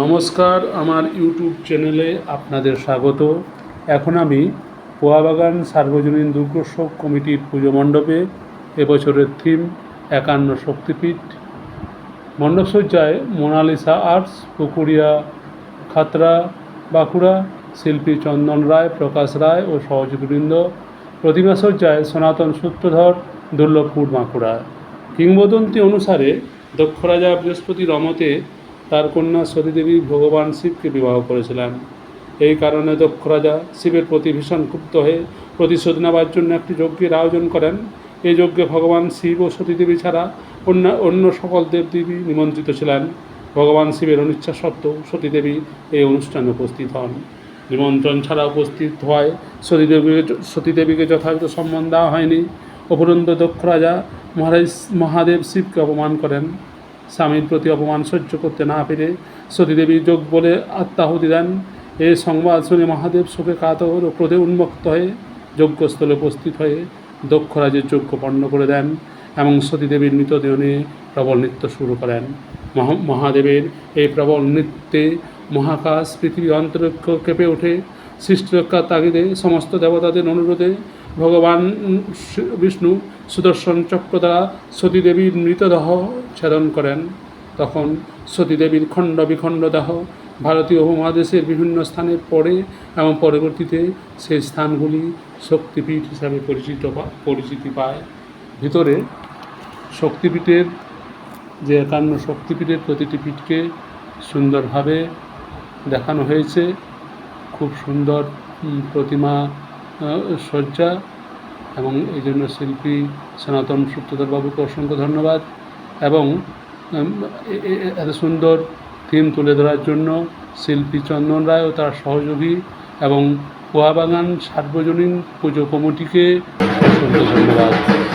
নমস্কার, আমার ইউটিউব চ্যানেলে আপনাদের স্বাগত। এখন আমি পোয়াবাগান সার্বজনীন দুর্গোৎসব কমিটির পুজো মণ্ডপে এবছরের থিম একান্ন শক্তিপীঠ। মণ্ডপসজ্জায় মোনালিসা আর্টস, পুকুরিয়া, খাতরা, বাঁকুড়া, শিল্পী চন্দন রায়, প্রকাশ রায় ও সহযোগীবৃন্দ। প্রতিমা সজ্জায় সনাতন সূত্রধর, দুর্লভপুর বাঁকুড়া। কিংবদন্তি অনুসারে দক্ষ রাজা বৃহস্পতি রমতে তার কন্যা সতীদেবী ভগবান শিবকে বিবাহ করেছিলেন। এই কারণে দক্ষ রাজা শিবের প্রতি ভীষণ ক্ষুব্ধ হয়ে প্রতিশোধ নেওয়ার জন্য একটি যজ্ঞের আয়োজন করেন। এই যজ্ঞে ভগবান শিব ও সতীদেবী ছাড়া অন্য অন্য সকল দেবদেবী নিমন্ত্রিত ছিলেন। ভগবান শিবের অনিচ্ছা সত্ত্বেও সতীদেবী এই অনুষ্ঠানে উপস্থিত হন। নিমন্ত্রণ ছাড়া উপস্থিত হওয়ায় সতীদেবীকে সতীদেবীকে যথাযথ সম্মান দেওয়া হয়নি। অপরন্ত দক্ষ রাজা মহারাজ, মহাদেব শিবকে অপমান করেন। স্বামীর প্রতি অপমান সহ্য করতে না পেরে সতীদেবী যোগ বলে আত্মাহুতি দেন। এই সংবাদ শুনে মহাদেব শোকে কাতর ও ক্রোধে উন্মুক্ত হয়ে যজ্ঞস্থলে উপস্থিত হয়ে দক্ষ রাজের যজ্ঞ পণ্ড করে দেন এবং সতীদেবীর মৃতদেহ নিয়ে প্রবল নৃত্য শুরু করেন। মহা- মহাদেবের এই প্রবল নৃত্যে মহাকাশ, পৃথিবী অন্তরিক্ষ কেঁপে ওঠে। সৃষ্টি রক্ষার তাগিদে সমস্ত দেবতাদের অনুরোধে ভগবান বিষ্ণু সুদর্শন চক্র দ্বারা সতীদেবীর মৃতদেহ ছেদন করেন। তখন সতীদেবীর খণ্ড বিখণ্ড দেহ ভারতীয় উপমহাদেশের বিভিন্ন স্থানে পড়ে এবং পরবর্তীতে সেই স্থানগুলি শক্তিপীঠ হিসাবে পরিচিত পরিচিতি পায়। ভিতরে শক্তিপীঠের যে একান্ন শক্তিপীঠের প্রতিটি পীঠকে সুন্দরভাবে দেখানো হয়েছে। খুব সুন্দর প্রতিমা সজ্জা এবং এই জন্য শিল্পী সনাতন সূত্রধর বাবুকে অসংখ্য ধন্যবাদ। এবং এত সুন্দর থিম তুলে ধরার জন্য শিল্পী চন্দন রায় ও তার সহযোগী এবং পোয়াবাগান সার্বজনীন পুজো কমিটিকে ধন্যবাদ।